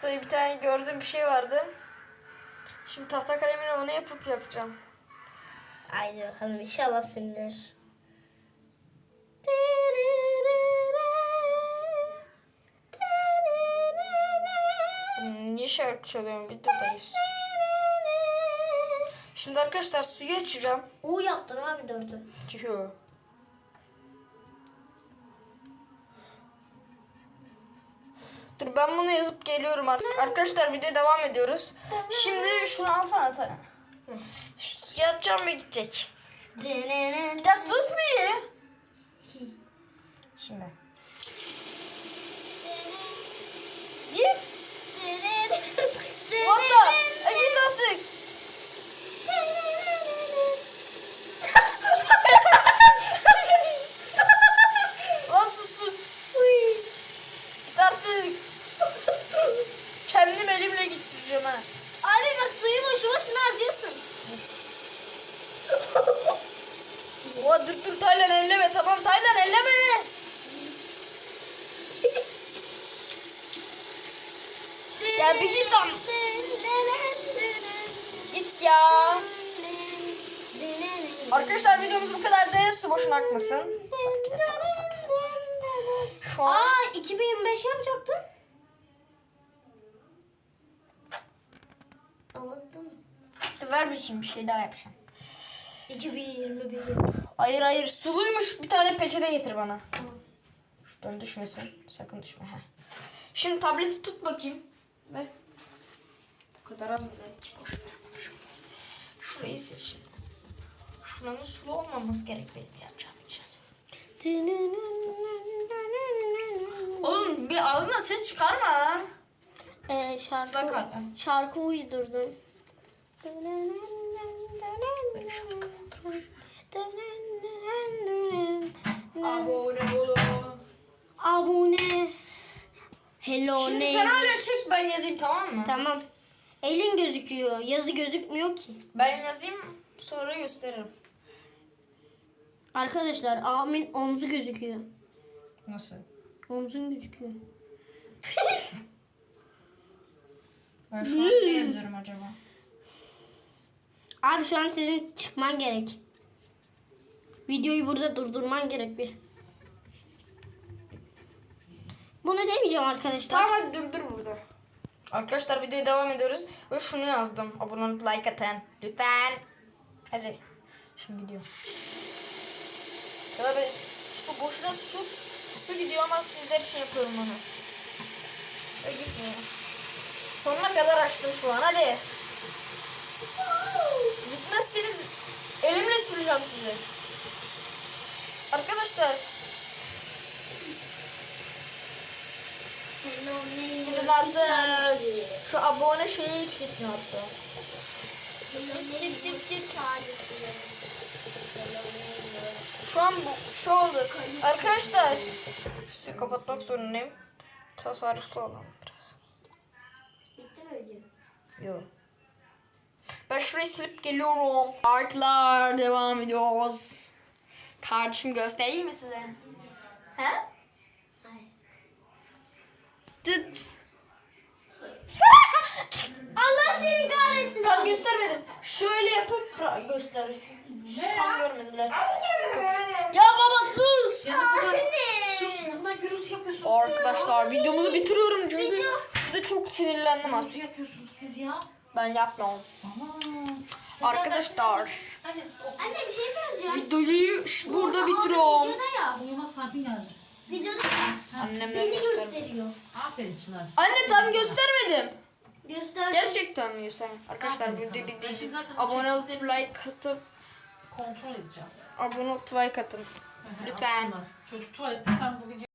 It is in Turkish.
Tabii bir tane gördüğüm bir şey vardı. Şimdi tahta kalemle onu yapıp yapacağım. Haydi bakalım inşallah silinir. Niye şarkı çalıyorum? Videodayız. Şimdi arkadaşlar suyu açacağım. U yaptın abi dördü. Tühü. Ben bunu yazıp geliyorum. ar- Arkadaşlar videoya devam ediyoruz. Şimdi şunu alsana Taya. Şu suyu atacağım ve gidecek. Ya sus bir. Şimdi. Git. Valla. Git artık. Lan sus sus. Git artık. Kendim elimle gittireceğim ha. Abi bak suyu boşu boşuna harcıyorsun. Oha dur dur Taylan elleme tamam Taylan elleme. Ya bir git am. Git ya. Arkadaşlar videomuz bu kadar değil su boşuna akmasın. Şu an Aa 2025 yapacaktın. Anladım. ver şimdi bir şey daha yapacağım. 2021 yap. Hayır hayır suluymuş bir tane peçete getir bana. Şuradan düşmesin. Sakın düşme. Heh. Şimdi tableti tut bakayım. Ver. Bu kadar az mı dedik? Boş ver. Şurayı sil şimdi. Şuranın sulu olmaması gerek benim yapacağım için. Oğlum bir ağzına ses çıkarma. Islak şarkı, şarkı uydurdum. Şarkı? Abone olun. Abone. Hello Şimdi name. sen hala çek ben yazayım tamam mı? Tamam. Elin gözüküyor. Yazı gözükmüyor ki. Ben yazayım sonra gösteririm. Arkadaşlar abimin omzu gözüküyor. Nasıl? Omzun gözüküyor. Ben şu an ne yazıyorum acaba? Abi şu an senin çıkman gerek. Videoyu burada durdurman gerek bir. Bunu demeyeceğim arkadaşlar. Tamam hadi dur dur burada. Arkadaşlar videoya devam ediyoruz. Ve şunu yazdım. Abone olup like atın. Lütfen. Hadi. Şimdi gidiyor. Tabii şu boşuna su, su gidiyor ama sizler için yapıyorum onu. Ve gitmiyor. Sonuna kadar açtım şu an hadi. Gitmezseniz elimle sileceğim sizi. Arkadaşlar Gidin artık. Şu abone şeyi hiç gitmiyor hatta. Git git git git. Şu an bu şu oldu. Arkadaşlar şu kapatmak zorundayım. Tasarruflu olalım biraz. Video? Yok. Ben şurayı silip geliyorum. Arkadaşlar devam ediyoruz. Kardeşim göstereyim mi size? He? Dıt. Allah seni kahretsin. Tam göstermedim. Şöyle yapıp göster. Şu tam görmediler. Ya baba sus. Anne. Bundan gürültü yapıyorsunuz. Arkadaşlar videomuzu bitiriyorum çünkü size çok sinirlendim artık. Gürültü yapıyorsunuz siz ya. Ben yapmam. Aman. Arkadaşlar Anne bir şey söyleyeceğim. videoyu burada bitiriyorum. Videoda ya. uyumaz saatin geldi. Videoda ya. Annemle Beni gösterdim. gösteriyor. Aferin Çınar. Anne tam göstermedim. Göster. Gerçekten mi Yusuf? Arkadaşlar Aferin videoyu sana. bir Ben şimdi zaten abone olup like atıp Kontrol edeceğim. abone olup like atın. Lütfen. Çocuk tuvalette sen bu videoyu